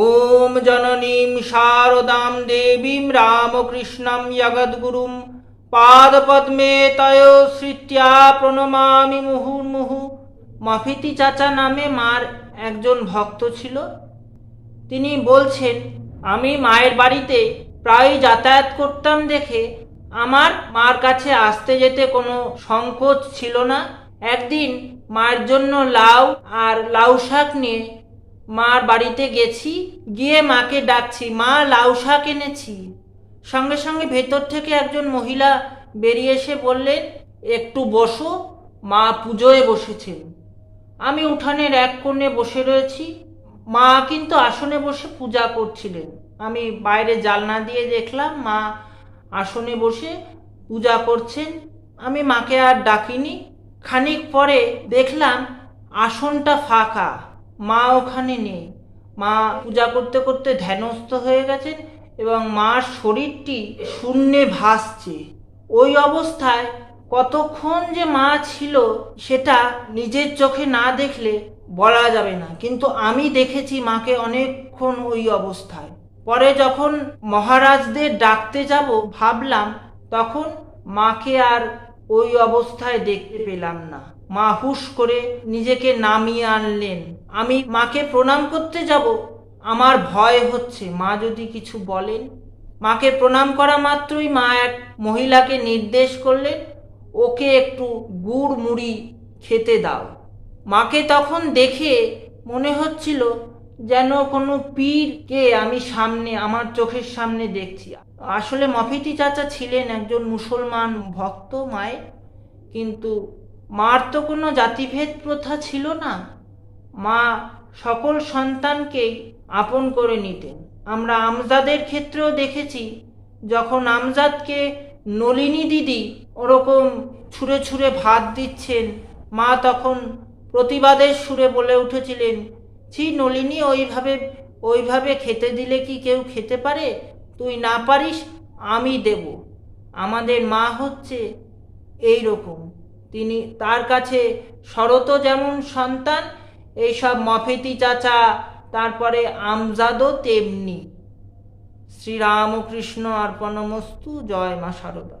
ওম জননীম শারদাম দেবীম রামকৃষ্ণম জগদ্গুরুম পাদপদ্মে তয় শ্রিত্যা প্রণমামি মুহুর্মুহু। মফিতি চাচা নামে মার একজন ভক্ত ছিল। তিনি বলছেন, আমি মায়ের বাড়িতে প্রায় যাতায়াত করতাম দেখে আমার মার কাছে আসতে যেতে কোনো সংকোচ ছিল না। একদিন মায়ের জন্য লাউ আর লাউ শাক নিয়ে মার বাড়িতে গেছি, গিয়ে মাকে ডাকছি, মা লাউ শাক এনেছি। সঙ্গে সঙ্গে ভেতর থেকে একজন মহিলা বেরিয়ে এসে বললেন, একটু বসো, মা পুজোয় বসেছেন। আমি উঠানের এক কোণে বসে রয়েছি, মা কিন্তু আসনে বসে পূজা করছিলেন। আমি বাইরে জালনা দিয়ে দেখলাম, মা আসনে বসে পূজা করছেন। আমি মাকে আর ডাকিনি। খানিক পরে দেখলাম, আসনটা ফাঁকা। মা ওখানে নেই। মা পূজা করতে করতে ধ্যানস্থ হয়ে গেছেন এবং মার শরীরটি শূন্যে ভাসছে। ওই অবস্থায় কতক্ষণ যে মা ছিল সেটা নিজের চোখে না দেখলে বলা যাবে না। কিন্তু আমি দেখেছি মাকে অনেকক্ষণ ওই অবস্থায়। পরে যখন মহারাজদের ডাকতে যাব ভাবলাম, তখন মাকে আর ওই অবস্থায় দেখতে পেলাম না। মা হুশ করে নিজেকে নামিয়ে আনলেন। আমি মাকে প্রণাম করতে যাব? আমার ভয় হচ্ছে। মা যদি কিছু বলেন? মাকে প্রণাম করা মাত্রই মা এক মহিলাকে নির্দেশ করলেন, ওকে একটু গুড় মুড়ি খেতে দাও। মাকে তখন দেখে মনে হচ্ছিল যেন কোনো পীরকে আমি সামনে, আমার চোখের সামনে দেখছি। আসলে মফিতি চাচা ছিলেন একজন মুসলমান ভক্ত মায়ের, কিন্তু মার তো কোনো জাতিভেদ প্রথা ছিল না। মা সকল সন্তানকেই আপন করে নিতেন। আমরা আমজাদের ক্ষেত্রেও দেখেছি, যখন আমজাদকে নলিনী দিদি ওরকম ছুঁড়ে ছুঁড়ে ভাত দিচ্ছেন, মা তখন প্রতিবাদের সুরে বলে উঠেছিলেন ছি নলিনী, ওইভাবে ওইভাবে খেতে দিলে কি কেউ খেতে পারে? তুই না পারিস, আমি দেব। আমাদের মা হচ্ছে এই রকম তিনি তার কাছে শরত যেমন সন্তান, এইসব মফেতি চাচা, তারপরে আমজাদও তেমনি। শ্রীরামকৃষ্ণ অর্পণমস্তু। জয় মা শারদা